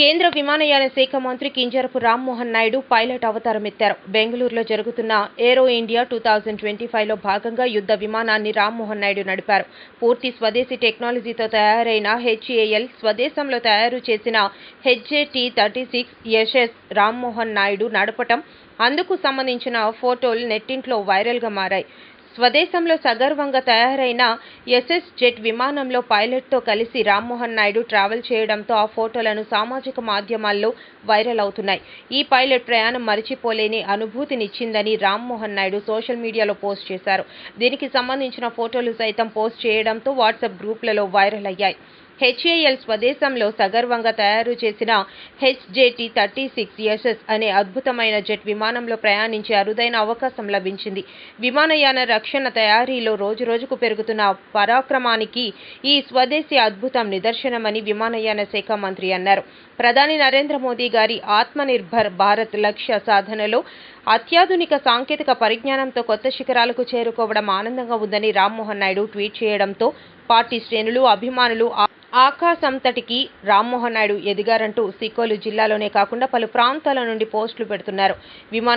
కేంద్ర విమానయాన శాఖ మంత్రి కింజరపు రామ్మోహన్ నాయుడు పైలట్ అవతారం ఎత్తారు బెంగళూరులో జరుగుతున్న Aero India two thousand twenty ఫైవ్లో భాగంగా యుద్ధ విమానాన్ని రామ్మోహన్ నాయుడు నడిపారు. పూర్తి స్వదేశీ టెక్నాలజీతో తయారైన హెచ్ఏఎల్ స్వదేశంలో తయారు చేసిన HJT thirty six Yashas Rammohan Naidu నడపటం అందుకు సంబంధించిన ఫోటోలు నెట్టింట్లో వైరల్గా మారాయి. స్వదేశంలో సగర్వంగా తయారైన ఎస్ఎస్ జెట్ విమానంలో పైలట్తో కలిసి రామ్మోహన్ నాయుడు ట్రావెల్ చేయడంతో ఆ ఫోటోలను సామాజిక మాధ్యమాల్లో వైరల్ అవుతున్నాయి. ఈ పైలట్ ప్రయాణం మరిచిపోలేని అనుభూతినిచ్చిందని రామ్మోహన్ నాయుడు సోషల్ మీడియాలో పోస్ట్ చేశారు. దీనికి సంబంధించిన ఫోటోలు సైతం పోస్ట్ చేయడంతో వాట్సాప్ గ్రూపులలో వైరల్ అయ్యాయి. హెచ్ఏఎల్ స్వదేశంలో సగర్వంగా తయారు చేసిన హెచ్జేటీ థర్టీ సిక్స్ ఎస్ఎస్ అనే అద్భుతమైన జెట్ విమానంలో ప్రయాణించే అరుదైన అవకాశం లభించింది. విమానయాన రక్షణ తయారీలో రోజురోజుకు పెరుగుతున్న పరాక్రమానికి ఈ స్వదేశీ అద్భుతం నిదర్శనమని విమానయాన శాఖ మంత్రి అన్నారు. ప్రధాని నరేంద్ర మోదీ గారి ఆత్మనిర్భర్ భారత్ లక్ష్య సాధనలో అత్యాధునిక సాంకేతిక పరిజ్ఞానంతో కొత్త శిఖరాలకు చేరుకోవడం ఆనందంగా ఉందని రామ్మోహన్ నాయుడు ట్వీట్ చేయడంతో పార్టీ శ్రేణులు అభిమానులు ఆకాశంతటికి రామ్మోహన్ నాయుడు ఎదిగారంటూ సికోలు జిల్లాలోనే కాకుండా పలు ప్రాంతాల నుండి పోస్టులు పెడుతున్నారు. విమాన